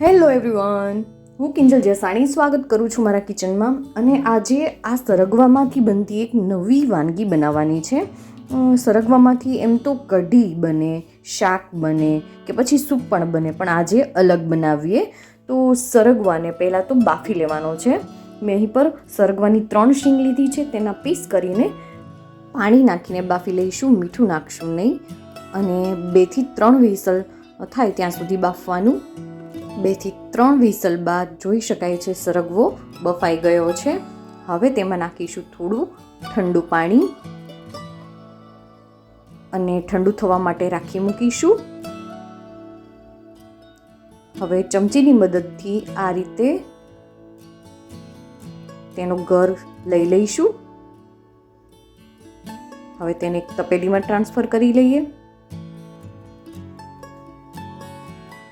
Hello everyone, હું કિંજલ જસાણી સ્વાગત કરું છું મારા કિચનમાં અને આજે આ સરગવામાંથી બનતી એક નવી વાનગી બનાવવાની છે. સરગવામાંથી એમ તો કઢી બને, શાક બને કે પછી સૂપ પણ બને, પણ આજે અલગ બનાવીએ. તો સરગવાને પહેલાં તો બાફી લેવાનો છે. મેં અહીં પર સરગવાની ત્રણ શીંગ લીધી છે, તેના પીસ કરીને પાણી નાખીને બાફી લઈશું, મીઠું નાખશું નહીં. અને બેથી ત્રણ વિસલ થાય ત્યાં સુધી બાફવાનું. બેથી ત્રણ વિસલ બાદ જોઈ શકાય છે સરગવો, બફાઈ ગયો છે. હવે તેમાં નાખીશું થોડું ઠંડુ પાણી અને ઠંડુ થવા માટે રાખી મૂકીશું. હવે ચમચીની મદદથી આ રીતે તેનો ગર લઈ લઈશું. હવે તેને એક તપેલીમાં ટ્રાન્સફર કરી લઈએ.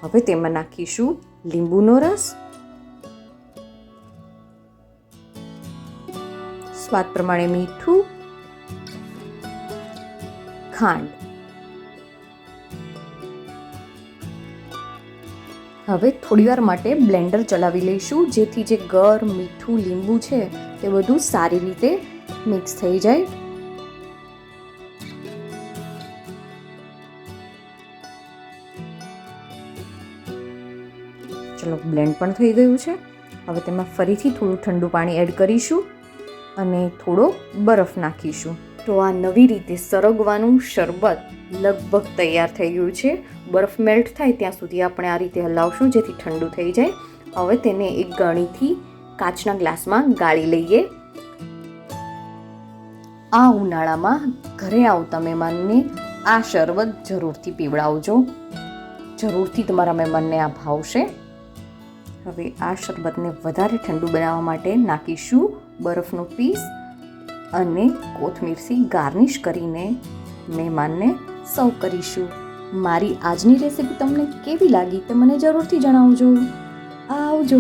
હવે તેમાં નાખીશું લીંબુનો રસ. સ્વાદ પ્રમાણે મીઠું. ખાંડ. હવે થોડીવાર માટે બ્લેન્ડર ચલાવી લઈશું, જેથી જે ગર મીઠું લીંબુ છે તે બધું સારી રીતે મિક્સ થઈ જાય. ચલો બ્લેન્ડ પણ થઈ ગયું છે. હવે તેમાં ફરીથી થોડું ઠંડુ પાણી એડ કરીશું અને થોડો બરફ નાખીશું. તો આ નવી રીતે સરગવાનું શરબત લગભગ તૈયાર થઈ ગયું છે. બરફ મેલ્ટ થાય ત્યાં સુધી આપણે આ રીતે હલાવશું જેથી ઠંડુ થઈ જાય. હવે તેને એક ગણીથી કાચના ગ્લાસમાં ગાળી લઈએ. આ ઉનાળામાં ઘરે આવતા મહેમાનને આ શરબત જરૂરથી પીવડાવજો. જરૂરથી તમારા મહેમાનને આ ભાવશે. હવે આ શરબતને વધારે ઠંડુ બનાવવા માટે નાખીશું બરફનો પીસ અને કોથમીરથી ગાર્નિશ કરીને મહેમાનને સર્વ કરીશું. મારી આજની રેસીપી તમને કેવી લાગી તે મને જરૂરથી જણાવજો. આવજો.